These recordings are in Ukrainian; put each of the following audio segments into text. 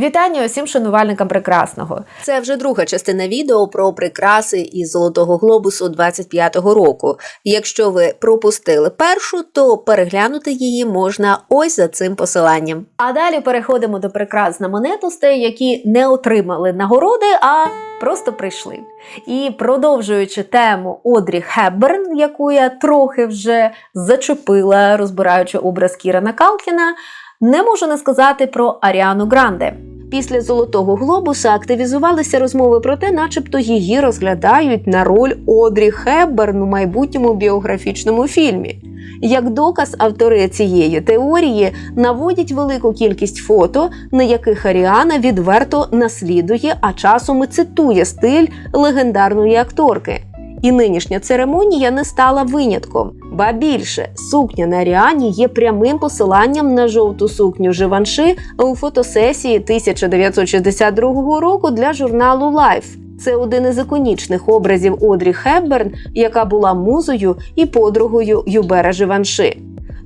Вітання усім шанувальникам прекрасного. Це вже друга частина відео про прикраси із Золотого глобусу 25-го року. Якщо ви пропустили першу, то переглянути її можна ось за цим посиланням. А далі переходимо до прикрас знаменитостей, які не отримали нагороди, а просто прийшли. І продовжуючи тему Одрі Хепберн, яку я трохи вже зачепила, розбираючи образ Кірана Калкіна, не можу не сказати про Аріану Гранде. Після Золотого глобуса активізувалися розмови про те, начебто її розглядають на роль Одрі Хепберн у майбутньому біографічному фільмі. Як доказ, автори цієї теорії наводять велику кількість фото, на яких Аріана відверто наслідує, а часом і цитує стиль легендарної акторки. І нинішня церемонія не стала винятком. Ба більше, сукня на Аріані є прямим посиланням на жовту сукню Живанши у фотосесії 1962 року для журналу Life. Це один із іконічних образів Одрі Хепберн, яка була музою і подругою Юбера Живанши.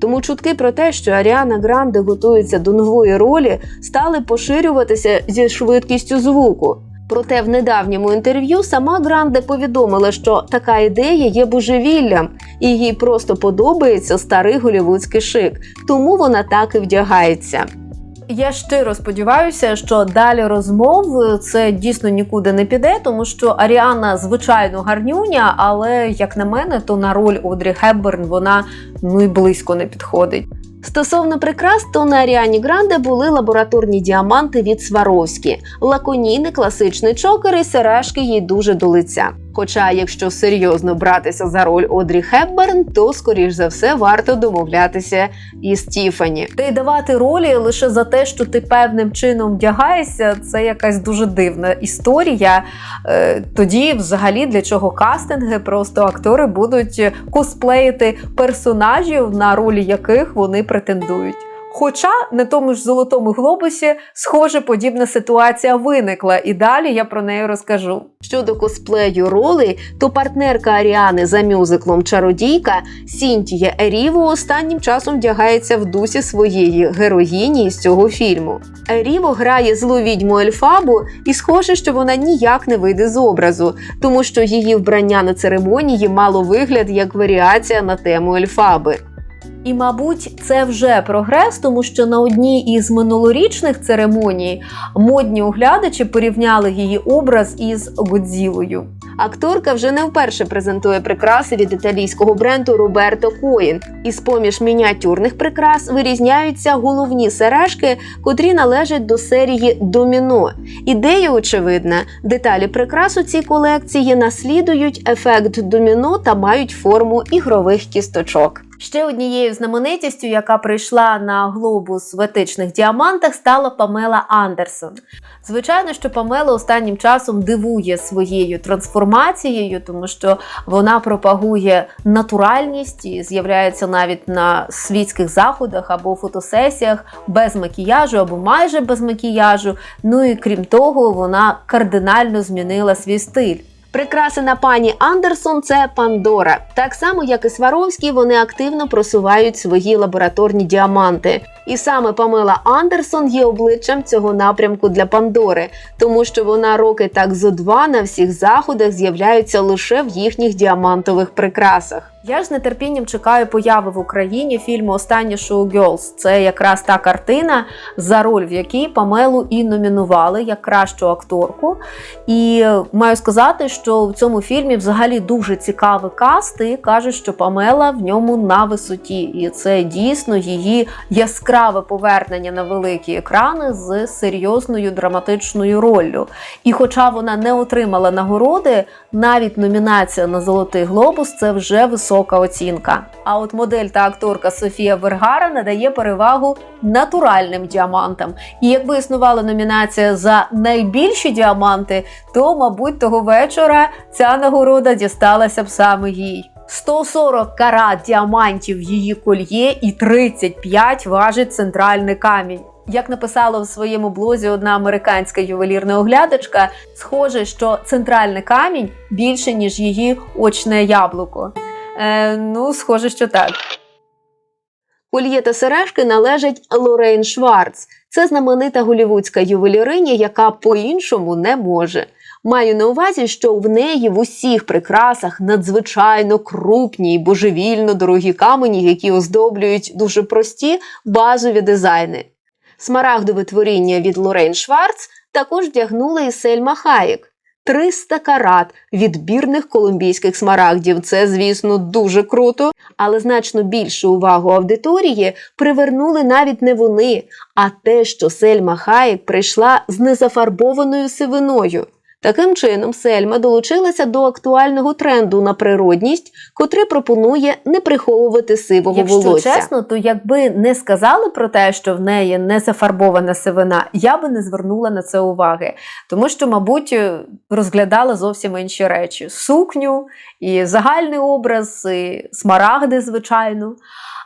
Тому чутки про те, що Аріана Гранде готується до нової ролі, стали поширюватися зі швидкістю звуку. Проте в недавньому інтерв'ю сама Гранде повідомила, що така ідея є божевіллям, і їй просто подобається старий голівудський шик, тому вона так і вдягається. Я щиро сподіваюся, що далі розмов це дійсно нікуди не піде, тому що Аріана звичайно гарнюня, але як на мене, то на роль Одрі Хепберн вона ну і близько не підходить. Стосовно прикрас, то на Аріані Гранде були лабораторні діаманти від Сваровські, лаконійний класичний чокер і сережки їй дуже до лиця. Хоча, якщо серйозно братися за роль Одрі Хепберн, то скоріш за все варто домовлятися із Тіфані. Та й давати ролі лише за те, що ти певним чином вдягаєшся, це якась дуже дивна історія. Е, Тоді, взагалі, для чого кастинги? Просто актори будуть косплеїти персонажів, на ролі яких вони претендують. Хоча на тому ж золотому глобусі, схоже, подібна ситуація виникла, і далі я про неї розкажу. Щодо косплею ролей, то партнерка Аріани за мюзиклом Чародійка Сінтія Еріво останнім часом вдягається в дусі своєї героїні із цього фільму. Еріво грає злу відьму Ельфабу, і схоже, що вона ніяк не вийде з образу, тому що її вбрання на церемонії мало вигляд як варіація на тему Ельфаби. І, мабуть, це вже прогрес, тому що на одній із минулорічних церемоній модні оглядачі порівняли її образ із Годзілою. Акторка вже не вперше презентує прикраси від італійського бренду Роберто Коїн. Із поміж мініатюрних прикрас вирізняються головні сережки, котрі належать до серії Доміно. Ідея очевидна: деталі прикрас у цій колекції наслідують ефект доміно та мають форму ігрових кісточок. Ще однією знаменитістю, яка прийшла на глобус в етичних діамантах, стала Памела Андерсон. Звичайно, що Памела останнім часом дивує своєю трансформацією, тому що вона пропагує натуральність і з'являється навіть на світських заходах або фотосесіях без макіяжу або майже без макіяжу. Ну і крім того, вона кардинально змінила свій стиль. Прикраси на пані Андерсон це Пандора. Так само, як і Сваровський, вони активно просувають свої лабораторні діаманти. І саме Памела Андерсон є обличчям цього напрямку для Пандори, тому що вона роки так зо два на всіх заходах з'являються лише в їхніх діамантових прикрасах. Я ж з нетерпінням чекаю появи в Україні фільму Останнє шоу Girls». Це якраз та картина, за роль в якій Памелу і номінували як кращу акторку. І маю сказати, що в цьому фільмі взагалі дуже цікавий каст, і кажуть, що Памела в ньому на висоті. І це дійсно її яскраве повернення на великі екрани з серйозною драматичною роллю. І хоча вона не отримала нагороди, навіть номінація на Золотий глобус це вже висока оцінка. А от модель та акторка Софія Вергара надає перевагу натуральним діамантам. І якби існувала номінація за найбільші діаманти, то, мабуть, того вечора ця нагорода дісталася б саме їй. 140 карат діамантів її кольє і 35 важить центральний камінь. Як написала в своєму блозі одна американська ювелірна оглядачка, схоже, що центральний камінь більше, ніж її очне яблуко. Е, ну, схоже, що так. Кольє та сережки належать Лорейн Шварц. Це знаменита голівудська ювеліриня, яка по-іншому не може. Маю на увазі, що в неї в усіх прикрасах надзвичайно крупні і божевільно дорогі камені, які оздоблюють дуже прості базові дизайни. Смарагдове творіння від Лорейн Шварц також вдягнула і Сельма Хаєк. 300 карат відбірних колумбійських смарагдів. Це, звісно, дуже круто, але значно більшу увагу аудиторії привернули навіть не вони, а те, що Сельма Хаєк прийшла з незафарбованою сивиною. Таким чином, Сельма долучилася до актуального тренду на природність, котрий пропонує не приховувати сивого Якщо волосся. чесно, то якби не сказали про те, що в неї не зафарбована сивина, я би не звернула на це уваги. Тому що, мабуть, розглядала зовсім інші речі: сукню, і загальний образ, і смарагди, звичайно.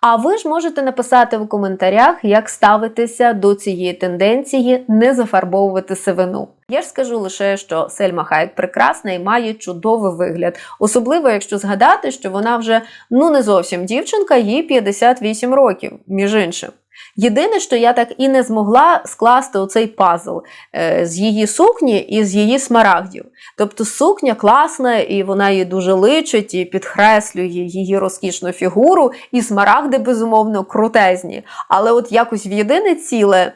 А ви ж можете написати в коментарях, як ставитися до цієї тенденції не зафарбовувати сивину. Я ж скажу лише, що Сельма Хайек прекрасна і має чудовий вигляд, особливо якщо згадати, що вона вже ну не зовсім дівчинка, їй 58 років, між іншим. Єдине, що я так і не змогла скласти оцей пазл е, з її сукні і з її смарагдів. Тобто сукня класна, і вона їй дуже личить, і підкреслює її розкішну фігуру, і смарагди, безумовно, крутезні. Але от якось в єдине ціле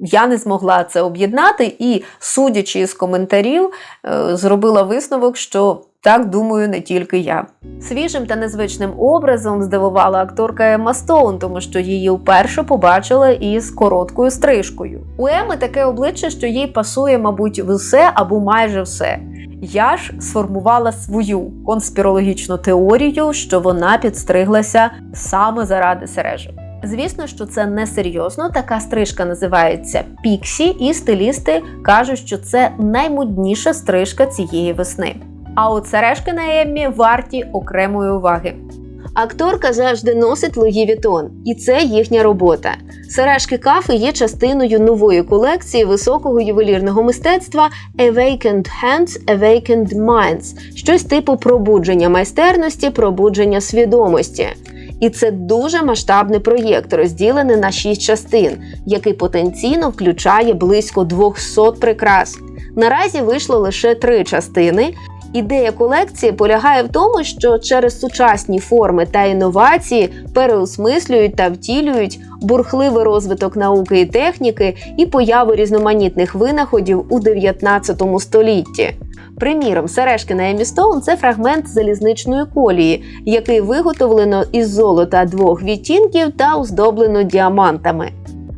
я не змогла це об'єднати, і, судячи з коментарів, е, зробила висновок, що так думаю не тільки я. Свіжим та незвичним образом здивувала акторка Емма Стоун, тому що її вперше побачила із короткою стрижкою. У Еми таке обличчя, що їй пасує, мабуть, все або майже все. Я ж сформувала свою конспірологічну теорію, що вона підстриглася саме заради сережок. Звісно, що це не серйозно. Така стрижка називається Піксі, і стилісти кажуть, що це наймодніша стрижка цієї весни. А от сережки на Еммі варті окремої уваги. Акторка завжди носить Луї Вітон, і це їхня робота. Сережки кафи є частиною нової колекції високого ювелірного мистецтва Awakened Hands, Awakened Minds, щось типу пробудження майстерності, пробудження свідомості. І це дуже масштабний проєкт, розділений на шість частин, який потенційно включає близько 200 прикрас. Наразі вийшло лише три частини. Ідея колекції полягає в тому, що через сучасні форми та інновації переосмислюють та втілюють бурхливий розвиток науки і техніки і появу різноманітних винаходів у 19 столітті. Приміром, сережки на Емі Стоун – це фрагмент залізничної колії, який виготовлено із золота двох відтінків та оздоблено діамантами.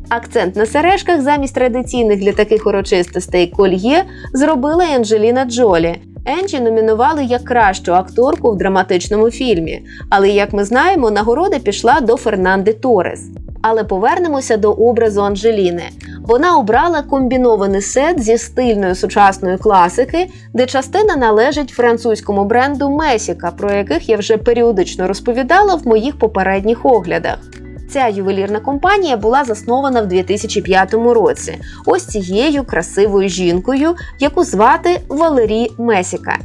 Акцент на сережках замість традиційних для таких урочистостей кольє зробила Анджеліна Джолі. Енджі номінували як кращу акторку в драматичному фільмі, але як ми знаємо, нагорода пішла до Фернанди Торес. Але повернемося до образу Анджеліни. Вона обрала комбінований сет зі стильної сучасної класики, де частина належить французькому бренду Месіка, про яких я вже періодично розповідала в моїх попередніх оглядах. Ця ювелірна компанія була заснована в 2005 році. Ось цією красивою жінкою, яку звати Валерій Месіка.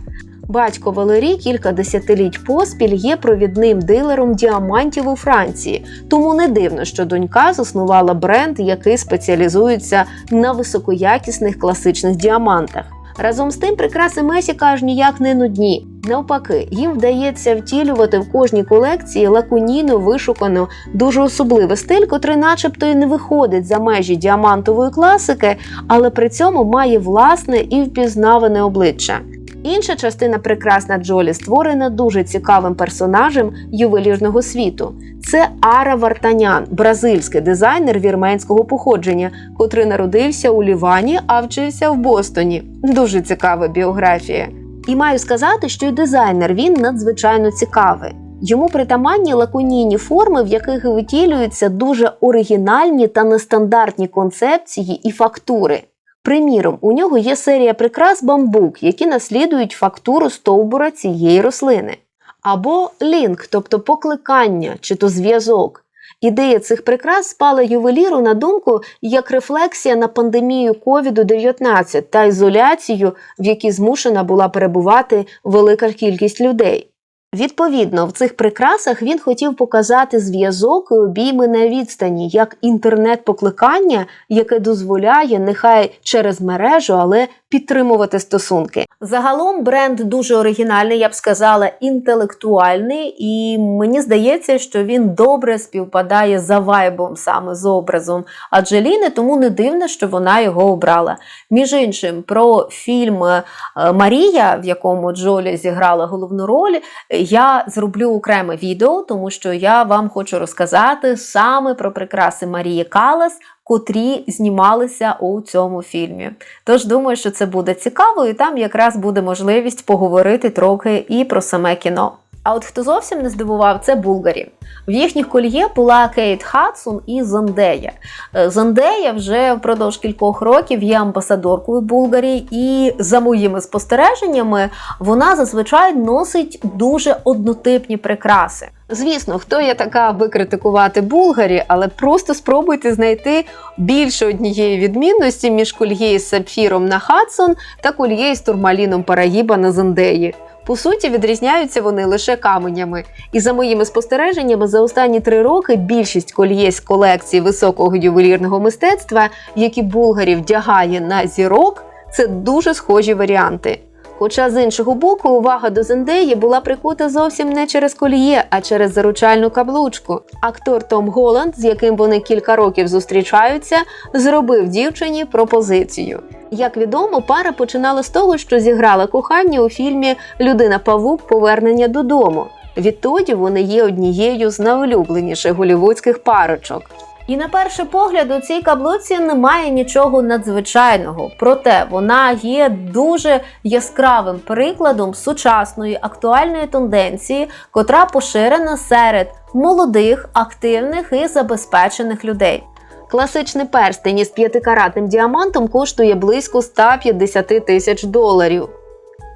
Батько Валерій кілька десятиліть поспіль є провідним дилером діамантів у Франції, тому не дивно, що донька заснувала бренд, який спеціалізується на високоякісних класичних діамантах. Разом з тим, прикраси Месіка аж ніяк не нудні. Навпаки, їм вдається втілювати в кожній колекції лакуніну вишукану, дуже особливий стиль, котрий, начебто, і не виходить за межі діамантової класики, але при цьому має власне і впізнаване обличчя. Інша частина прикрасна Джолі створена дуже цікавим персонажем ювелірного світу. Це Ара Вартанян, бразильський дизайнер вірменського походження, котрий народився у Лівані, а вчився в Бостоні. Дуже цікава біографія. І маю сказати, що й дизайнер він надзвичайно цікавий. Йому притаманні лаконійні форми, в яких витілюються дуже оригінальні та нестандартні концепції і фактури. Приміром, у нього є серія прикрас бамбук, які наслідують фактуру стовбура цієї рослини. Або лінк, тобто покликання чи то зв'язок. Ідея цих прикрас спала ювеліру на думку як рефлексія на пандемію COVID-19 та ізоляцію, в якій змушена була перебувати велика кількість людей. Відповідно, в цих прикрасах він хотів показати зв'язок і обійми на відстані, як інтернет-покликання, яке дозволяє нехай через мережу, але підтримувати стосунки. Загалом бренд дуже оригінальний, я б сказала, інтелектуальний, і мені здається, що він добре співпадає за вайбом саме з образом Аджеліни, тому не дивно, що вона його обрала. Між іншим, про фільм е, Марія, в якому Джолі зіграла головну роль, я зроблю окреме відео, тому що я вам хочу розказати саме про прикраси Марії Калас. Котрі знімалися у цьому фільмі. Тож думаю, що це буде цікаво, і там якраз буде можливість поговорити трохи і про саме кіно. А от хто зовсім не здивував, це Булгарі. В їхніх кольє була Кейт Хадсон і Зондея. Е, Зондея вже впродовж кількох років є амбасадоркою Булгарі, і за моїми спостереженнями вона зазвичай носить дуже однотипні прикраси. Звісно, хто я така, аби критикувати Булгарі, але просто спробуйте знайти більше однієї відмінності між кольє з сапфіром на Хадсон та кольє з турмаліном Парагіба на Зендеї. По суті, відрізняються вони лише каменями. І за моїми спостереженнями, за останні три роки більшість кольє з колекції високого ювелірного мистецтва, які Булгарів вдягає на зірок, це дуже схожі варіанти. Хоча з іншого боку, увага до Зендеї була прикута зовсім не через коліє, а через заручальну каблучку. Актор Том Голланд, з яким вони кілька років зустрічаються, зробив дівчині пропозицію. Як відомо, пара починала з того, що зіграла кохання у фільмі Людина Павук Повернення додому. Відтоді вони є однією з найулюбленіших голівудських парочок. І на перший погляд у цій каблуці немає нічого надзвичайного, проте вона є дуже яскравим прикладом сучасної актуальної тенденції, котра поширена серед молодих, активних і забезпечених людей. Класичний перстень із п'ятикаратним діамантом коштує близько 150 тисяч доларів.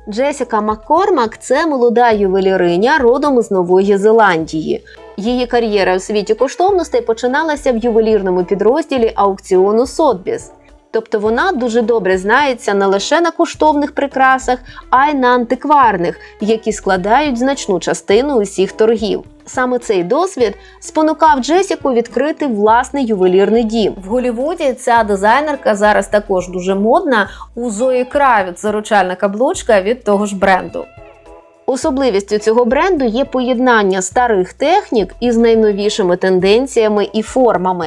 Джесіка Маккормак це молода ювеліриня родом з Нової Зеландії. Її кар'єра у світі коштовностей починалася в ювелірному підрозділі аукціону Сотбіс. Тобто вона дуже добре знається не лише на коштовних прикрасах, а й на антикварних, які складають значну частину усіх торгів. Саме цей досвід спонукав Джесіку відкрити власний ювелірний дім. В Голівуді ця дизайнерка зараз також дуже модна. У Зої Кравіц заручальна каблучка від того ж бренду. Особливістю цього бренду є поєднання старих технік із найновішими тенденціями і формами.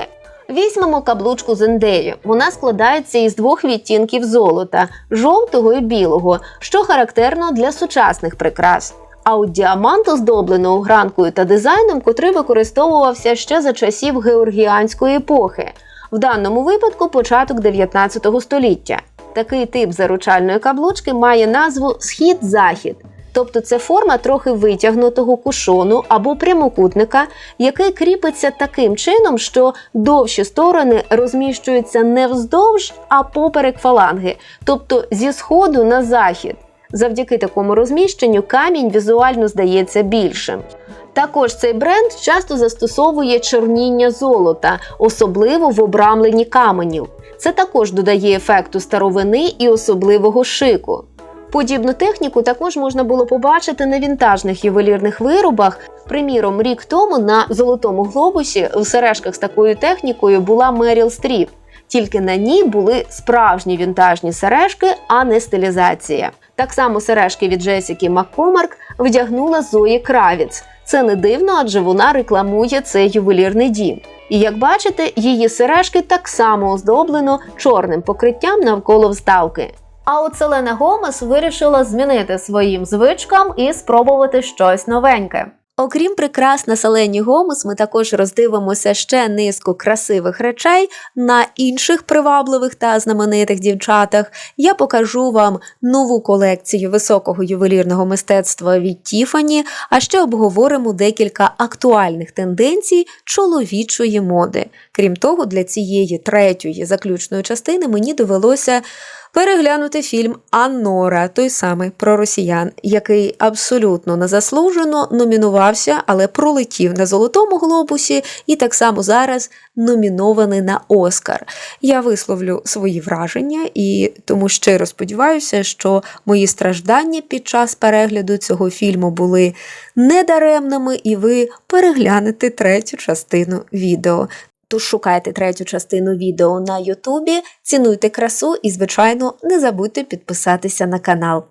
Візьмемо каблучку Зендею. Вона складається із двох відтінків золота жовтого і білого, що характерно для сучасних прикрас. А от діамант оздоблено гранкою та дизайном, котрий використовувався ще за часів георгіанської епохи, в даному випадку початок 19 століття. Такий тип заручальної каблучки має назву схід-захід. Тобто це форма трохи витягнутого кушону або прямокутника, який кріпиться таким чином, що довші сторони розміщуються не вздовж, а поперек фаланги, тобто зі сходу на захід. Завдяки такому розміщенню камінь візуально здається більшим. Також цей бренд часто застосовує чорніння золота, особливо в обрамленні каменів. Це також додає ефекту старовини і особливого шику. Подібну техніку також можна було побачити на вінтажних ювелірних виробах. Приміром, рік тому на золотому глобусі в сережках з такою технікою була Меріл Стріп. Тільки на ній були справжні вінтажні сережки, а не стилізація. Так само сережки від Джесіки Маккомарк вдягнула Зої Кравіц. Це не дивно, адже вона рекламує цей ювелірний дім. І як бачите, її сережки так само оздоблено чорним покриттям навколо вставки. А от Селена Гомес вирішила змінити своїм звичкам і спробувати щось новеньке. Окрім прикрас на Селені Гомес, ми також роздивимося ще низку красивих речей на інших привабливих та знаменитих дівчатах. Я покажу вам нову колекцію високого ювелірного мистецтва від Тіфані, а ще обговоримо декілька актуальних тенденцій чоловічої моди. Крім того, для цієї третьої заключної частини мені довелося переглянути фільм Аннора, той самий про росіян, який абсолютно незаслужено номінувався, але пролетів на Золотому глобусі і так само зараз номінований на Оскар. Я висловлю свої враження і тому щиро сподіваюся, що мої страждання під час перегляду цього фільму були недаремними, і ви переглянете третю частину відео. Тож шукайте третю частину відео на Ютубі, цінуйте красу і, звичайно, не забудьте підписатися на канал.